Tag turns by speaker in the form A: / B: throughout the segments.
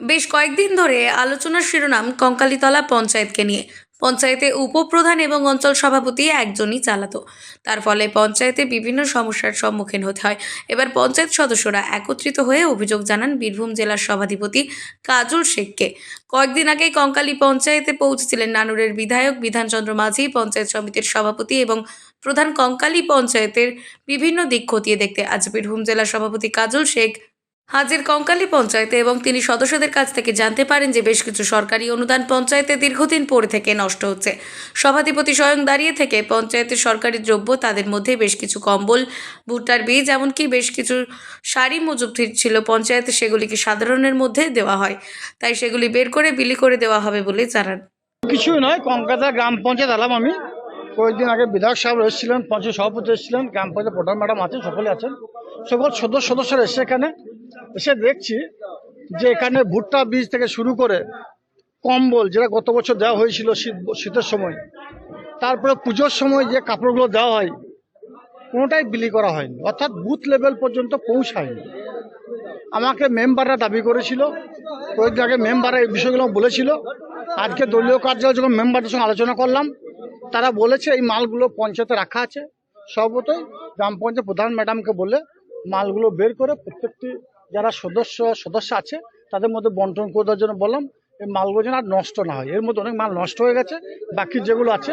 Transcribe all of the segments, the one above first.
A: বেশ কয়েকদিন ধরে আলোচনার শিরোনাম কঙ্কালীতলা পঞ্চায়েতকে নিয়ে। পঞ্চায়েতে উপপ্রধান এবং অঞ্চল সভাপতি একজনই চালাতো। তার ফলে পঞ্চায়েতে বিভিন্ন সমস্যার সম্মুখীন হতে হয়। এবার পঞ্চায়েত সদস্যরা একত্রিত হয়ে অভিযোগ জানান বীরভূম জেলার সভাধিপতি কাজল শেখকে। কয়েকদিন আগে কঙ্কালী পঞ্চায়েতে পৌঁছেছিলেন নানুরের বিধায়ক বিধানচন্দ্র মাঝি, পঞ্চায়েত সমিতির সভাপতি এবং প্রধান কঙ্কালী পঞ্চায়েতের বিভিন্ন দিক খতিয়ে দেখতে। আজ বীরভূম জেলার সভাপতি কাজল শেখ হাজির কঙ্কালী পঞ্চায়েতে এবং তিনি সদস্যদের কাছ থেকে জানতে পারেন যে বেশ কিছু সরকারি অনুদান পঞ্চায়েতে দীর্ঘদিন পরে থেকে নষ্ট হচ্ছে। সভাধিপতি স্বয়ং দাঁড়িয়ে থেকে পঞ্চায়েতের সরকারি দ্রব্য তাদের মধ্যে বেশ কিছু কম্বল, ভুট্টার বীজ, এমনকি বেশ কিছু শাড়ি মজুব ছিল পঞ্চায়েতে, সেগুলিকে সাধারণের মধ্যে দেওয়া হয়। তাই সেগুলি বের করে বিলি করে দেওয়া হবে বলে জানান।
B: কিছুই নয়, কঙ্কাতা গ্রাম পঞ্চায়েত এলাম আমি। কয়েকদিন আগে বিধায়ক সাহেব এসেছিলেন পঞ্চায়েত সভাপতি এসেছিলেন, গ্রাম পঞ্চায়েত প্রধান ম্যাডাম আছেন, সকলে আছেন। সকল সদস্য সদস্যরা এসে এখানে। এসে দেখছি যে এখানে ভুট্টা বীজ থেকে শুরু করে কম্বল, যেটা গত বছর দেওয়া হয়েছিল শীত, শীতের সময়, তারপরে পুজোর সময় যে কাপড়গুলো দেওয়া হয়, কোনোটাই বিলি করা হয়নি। অর্থাৎ বুথ লেভেল পর্যন্ত পৌঁছায়নি। আমাকে মেম্বাররা দাবি করেছিল কয়েকদিন আগে মেম্বাররা এই বিষয়গুলো বলেছিল। আজকে দলীয় কার্যালয়ে যখন মেম্বারদের সঙ্গে আলোচনা করলাম, তারা বলেছে এই মালগুলো পঞ্চায়েতে রাখা আছে। সর্বতই গ্রাম পঞ্চায়েত প্রধান ম্যাডামকে বলে মালগুলো বের করে প্রত্যেকটি যারা সদস্য সদস্য আছে তাদের মধ্যে বন্টন করে দেওয়ার জন্য বললাম এই মালগুলো যেন আর নষ্ট না হয়। এর মধ্যে অনেক মাল নষ্ট হয়ে গেছে বাকি যেগুলো আছে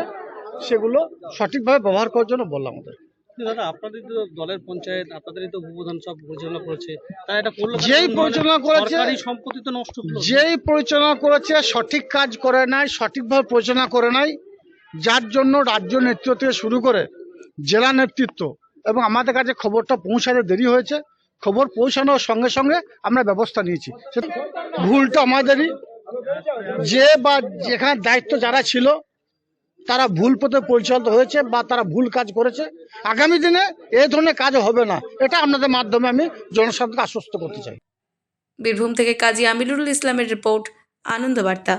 B: সেগুলো সঠিকভাবে ব্যবহার করার জন্য বললাম আমাদের
C: কিন্তু দাদা আপনাদের তো দলের পঞ্চায়েত আপনাদেরই তো উপপ্রধান সব পরিচালনা করেছে তারা এটা করল
B: যেই পরিচালনা করেছে-
C: সরকারি সম্পত্তি তো নষ্ট হলো।
B: যেই পরিচালনা করেছে সঠিক কাজ করে নাই সঠিকভাবে পরিচালনা করে নাই যার জন্য রাজ্য নেতৃত্ব থেকে শুরু করে জেলা নেতৃত্ব এবং আমাদের কাছে খবরটা পৌঁছাতে দেরি হয়েছে খবর পৌঁছানোর সঙ্গে সঙ্গে আমরা ব্যবস্থা নিয়েছি। ভুলটা আমাদেরই। যে বা যেখানে দায়িত্ব যারা ছিল, তারা ভুল পথে পরিচালিত হয়েছে বা তারা ভুল কাজ করেছে। আগামী দিনে এ ধরনের কাজ হবে না। এটা আপনাদের মাধ্যমে আমি জনসাধারণকে আশ্বস্ত করতে চাই।
A: বীরভূম থেকে কাজী আমিরুল ইসলামের রিপোর্ট আনন্দবার্তা